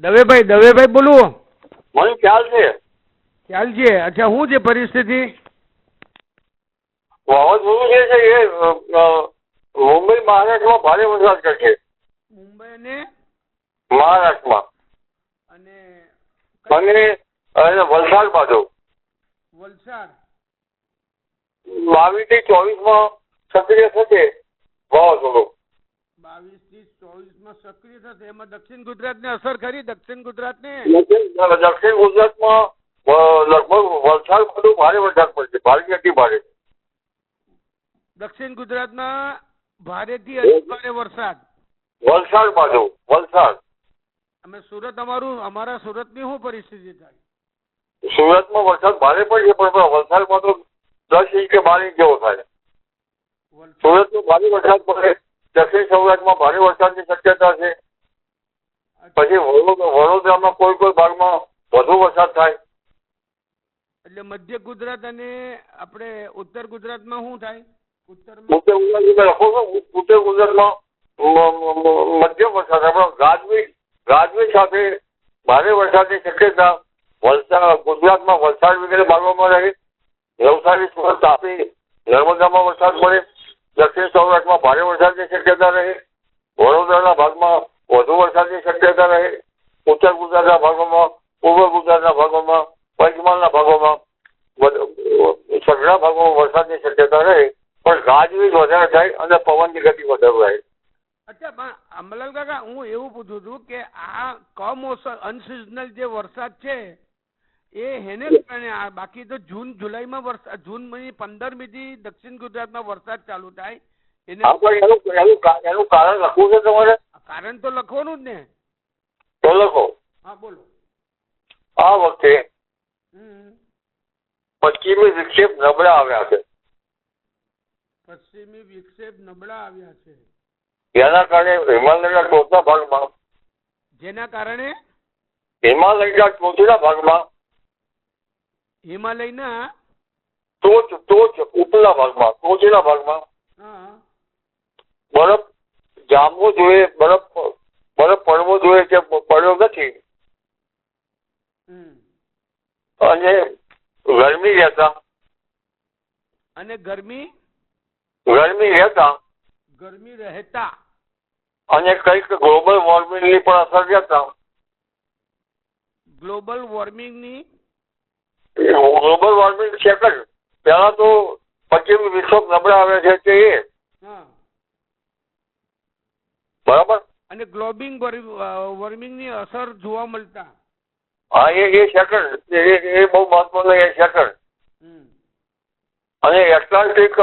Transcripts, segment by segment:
દવેભાઈ દવેભાઈ બોલું. મને ખ્યાલ છે. ખ્યાલ છે? અચ્છા શું છે પરિસ્થિતિ? વાવાઝોડું જે છે એ મુંબઈ મહારાષ્ટ્રમાં ભારે વરસાદ કરશે. મુંબઈ અને? મહારાષ્ટ્રમાં. અને અને અને વલસાડ બાજુ. વલસાડ? બાવીસથી ચોવીસમાં સક્રિય થશે વાવાઝોડું. બાવીસથી ચોવીસમાં સક્રિય થશે. એમાં દક્ષિણ ગુજરાત ને અસર ખરી દક્ષિણ ગુજરાત ને દક્ષિણ દક્ષિણ ગુજરાતમાં લગભગ વલસાડ બધું ભારે વરસાદ પડશે ભારે અતિ ભારે? દક્ષિણ ગુજરાતમાં ભારેથી અતિ ભારે વરસાદ. વલસાડ બાજુ વલસાડ. અમે સુરત અમારું અમારા સુરતની શું પરિસ્થિતિ થાય? સુરતમાં વરસાદ ભારે પડશે પણ વલસાડ વલસાડમાં તો દસ ઇંચ કે બાર ઇંચ જેવો થાય. સુરતમાં ભારે વરસાદ પડે. દક્ષિણ સૌરાષ્ટ્રમાં ભારે વરસાદની શક્યતા છે. પછી વડોદરામાં કોઈ કોઈ ભાગમાં વધુ વરસાદ થાય. એટલે મધ્ય ગુજરાત અને આપણે ઉત્તર ગુજરાતમાં શું થાય? ઉત્તર ગુજરાતમાં લખો ઉત્તર ગુજરાતમાં મધ્યમ વરસાદ આપણે ગાજવી ગાજવી સાથે ભારે વરસાદની શક્યતા વલસાડ ગુજરાતમાં વલસાડ વગેરે ભાગોમાં રહે. નવસારી સુરત તાપી નર્મદામાં વરસાદ પડે. દક્ષિણ સૌરાષ્ટ્રમાં ભારે વરસાદની શક્યતા રહે, વડોદરાના ભાગમાં વધુ વરસાદની શક્યતા રહે, ઉત્તર ગુજરાતના ભાગોમાં, પૂર્વ ગુજરાતના ભાગોમાં, પંચમહાલના ભાગોમાં સઘળા ભાગોમાં વરસાદની શક્યતા રહે, પણ ગાજવીજ વધારે થાય અને પવનની ગતિ વધારે રહે. અચ્છા, પણ અમલાલ કાકા, હું એવું પૂછું છું કે આ કમોસમ અનસિઝનલ જે વરસાદ છે એ હેને કારણે આ બાકી તો જૂન જુલાઈમાં વરસાદ જૂન મહિને પંદરમી થી દક્ષિણ ગુજરાતમાં વરસાદ ચાલુ થાય. એને એનું કારણ લખવું છે તમારે? કારણ તો લખવાનું જ ને. તો લખો. હા બોલો. આ વખતે પશ્ચિમી વિક્ષેપ નબળા આવ્યા છે. પશ્ચિમી વિક્ષેપ નબળા આવ્યા છે. જેના કારણે હિમાલયના ટોચના ભાગમાં જેના કારણે? હિમાલયના ટોચના ભાગમાં હિમાલયના? ટોચ ટોચ ઉપલા ભાગમાં ટોચના ભાગમાં. બરફ જામવો જોઈએ બરફ બરફ પડવો જોઈએ કે પડ્યો નથી? અને ગરમી રહેતા? અને ગરમી? ગરમી રહેતા? ગરમી રહેતા. અને કંઈક ગ્લોબલ વોર્મિંગની પણ અસર રહેતા? ગ્લોબલ વોર્મિંગની ગ્લોબલ વોર્મિંગ છે જ. પહેલા તો પશ્ચિમ વિક્ષોભ નબળા આવે છે તે એ. બરાબર? અને ગ્લોબિંગ વોર્મિંગની અસર જોવા મળતા. હા એ એ સેકન્ડ એ એ બહુ મહત્વનું એ સેકન્ડ હમ. અને એટલાન્ટિક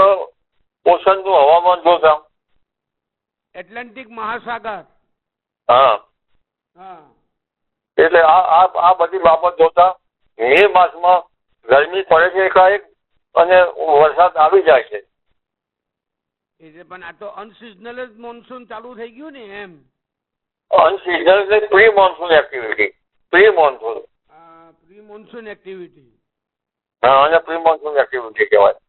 ઓશનનું હવામાન જોતા એટલાન્ટિક મહાસાગર. હા. હા. એટલે આ આ બધી બાબત જોતા મે માસમાં ગરમી પડે છે એકાએક અને વરસાદ આવી જાય છે. એટલે પણ આ તો અનસિઝનલ જ મોન્સૂન ચાલુ થઈ ગયું ને એમ. અનસિઝનલ એટલે pre monsoon activity pre monsoon pre monsoon activity હા અને પ્રી મોન્સૂન એક્ટિવિટી કહેવાય.